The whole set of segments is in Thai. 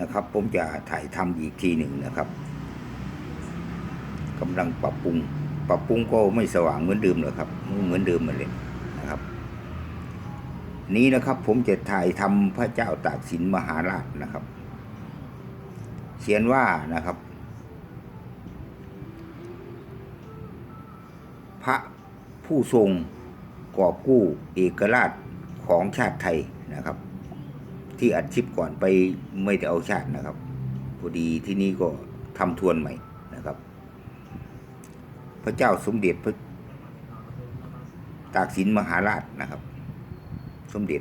นะครับ ผมจะถ่ายทำอีกทีหนึ่งนะครับกำลังปรับปรุง ปรับปรุงก็ไม่สว่างเหมือนเดิมหรอกครับ เหมือนเดิมมาเลยนะครับ นี้นะครับผมจะถ่ายทำพระเจ้าตากสินมหาราชนะครับ เขียนว่านะครับ พระผู้ทรงกอบกู้เอกราชของชาติไทยนะครับ ที่อัดคลิปก่อนไปไม่ได้เอาชาตินะครับพอดีที่นี่ก็ทำทวนใหม่นะครับ พระเจ้าสมเด็จพระตากสินมหาราชนะครับ สมเด็จ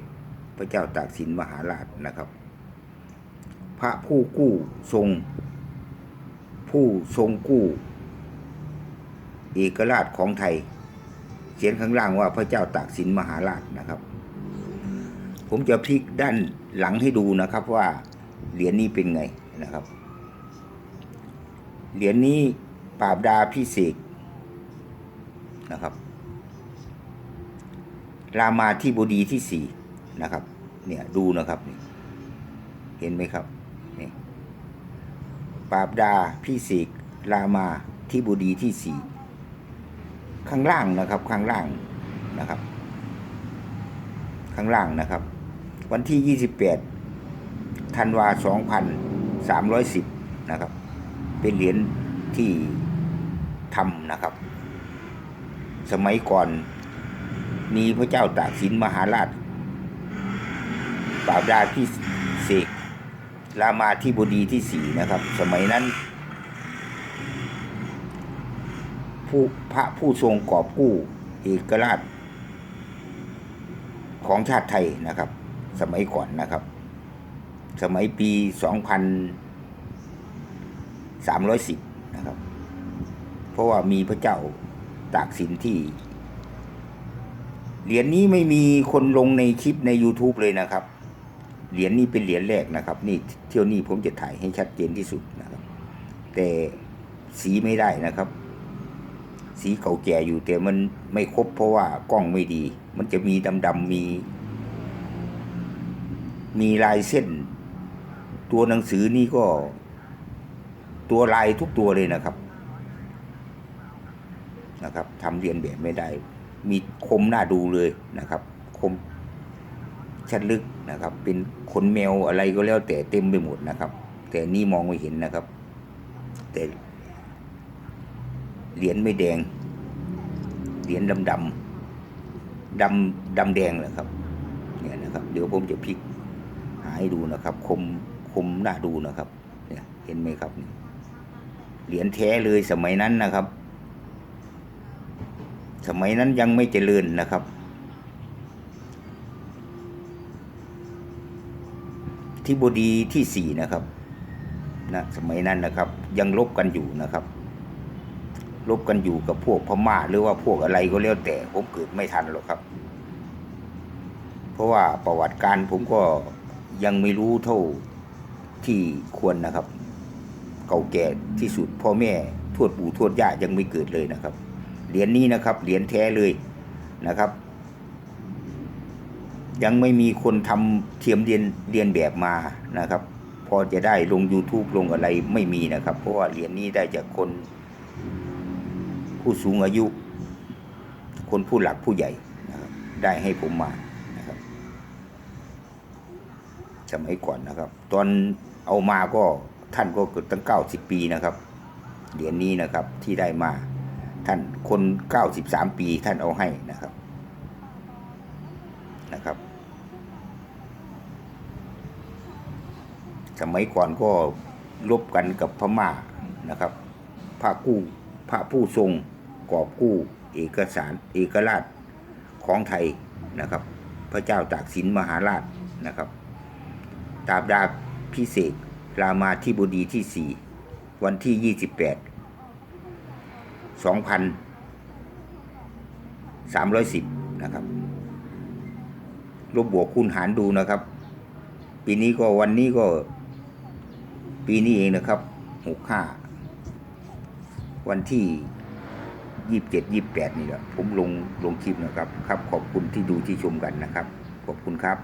พระเจ้าตากสินมหาราชนะครับ พระผู้กู้ทรง ผู้ทรงกู้ เอกราชของไทย เขียนข้างล่างว่าพระเจ้าตากสินมหาราชนะครับ ผมจะพลิกด้านหลังให้ดูนะครับว่าเหรียญนี้เป็นไงนะครับ เหรียญนี้ปราบดาพิเศษนะครับ รามาที่บดีที่สี่นะครับ เนี่ยดูนะครับ เห็นไหมครับนี่ปราบดาพิเศษรามาที่บดีที่สี่ข้างล่างนะครับ ข้างล่างนะครับ ข้างล่างนะครับ วันที่ 28ธันวา2310 นะครับ เป็นเหรียญที่ทำนะครับ สมัยก่อนมีพระเจ้าตากสินมหาราชปราบดาพิเศษกรามาที่บดีที่สี่นะครับ สมัยนั้น ผู้พระผู้ทรงกอบกู้เอกราชของชาติไทยนะครับ สมัยก่อนนะครับ สมัยปี2310นะครับ เพราะว่ามีพระเจ้าตากสินที่ เหรียญนี้ไม่มีคนลงในคลิปใน YouTube เลยนะครับ เหรียญนี้เป็นเหรียญแรกนะครับ นี่เที่ยวนี้ผมจะถ่ายให้ชัดเจนที่สุดนะครับ แต่สีไม่ได้นะครับ สีเก่าแก่อยู่แต่มันไม่ครบเพราะว่ากล้องไม่ดี มันจะมีดำๆมี มีลายเส้น ตัวหนังสือนี่ก็ ตัวลายทุกตัวเลยนะครับ นะครับทำเรียนแบบไม่ได้ มีคมหน้าดูเลยนะครับ คมชัดลึกนะครับ เป็นขนแมวอะไรก็แล้วแต่เต็มไปหมดนะครับ แต่นี่มองไม่เห็นนะครับ แต่เหรียญไม่แดง เหรียญดำดำดำดำแดงเหรอครับ เนี่ยนะครับ เดี๋ยวผมจะพลิกาให้ดูนะครับ คมคมน้าดูนะครับ เนี่ยเห็นไหมครับเหรียญแท้เลยสมัยนั้นนะครับ สมัยนั้นยังไม่เจริญนะครับ ที่บดีที่สี่นะครับนะสมัยนั้นนะครับ ยังลบกันอยู่นะครับลบกันอยู่กับพวกพม่าหรือว่าพวกอะไรก็แล้วแต่ผมเกิดไม่ทันหรอกครับ เพราะว่าประวัติการผมก็ ยังไม่รู้เท่าที่ควรนะครับ เก่าแก่ที่สุดพ่อแม่ทวดปู่ทวดย่ายังไม่เกิดเลยนะครับ เหรียญนี้นะครับ เหรียญแท้เลยนะครับ ยังไม่มีคนทำเทียมเรียนเรียนแบบมานะครับ พอจะได้ลง YouTube ลงอะไรไม่มีนะครับ เพราะว่าเหรียญนี้ได้จากคน ผู้สูงอายุ คนผู้หลักผู้ใหญ่ได้ให้ผมมานะครับ สมัยก่อนนะครับ ตอนเอามาก็ท่านก็เกิดตั้งเก้าสิบปีนะครับเหรียญนี้นะครับที่ได้มาท่านคนเก้าสิบสามปีท่านเอาให้นะครับนะครับ สมัยก่อนก็ลบกันกับพม่านะครับพระกู้พระผู้ทรงกอบกู้เอกสารเอกราชของไทยนะครับ พระเจ้าตากสินมหาราชนะครับ ตาบดาพิเศษรามาธิบดีที่สี่วันที่ยี่สิบแปดสองพันสามร้อยสิบนะครับลบบวกคูณหารดูนะครับ ปีนี้ก็วันนี้ก็ ปีนี้เองนะครับหกห้าวันที่ยี่สิบเจ็ดยี่สิบแปดนี่แหละผมลงลงคลิปนะครับ ครับ ขอบคุณที่ดูที่ชมกันนะครับ ขอบคุณครับ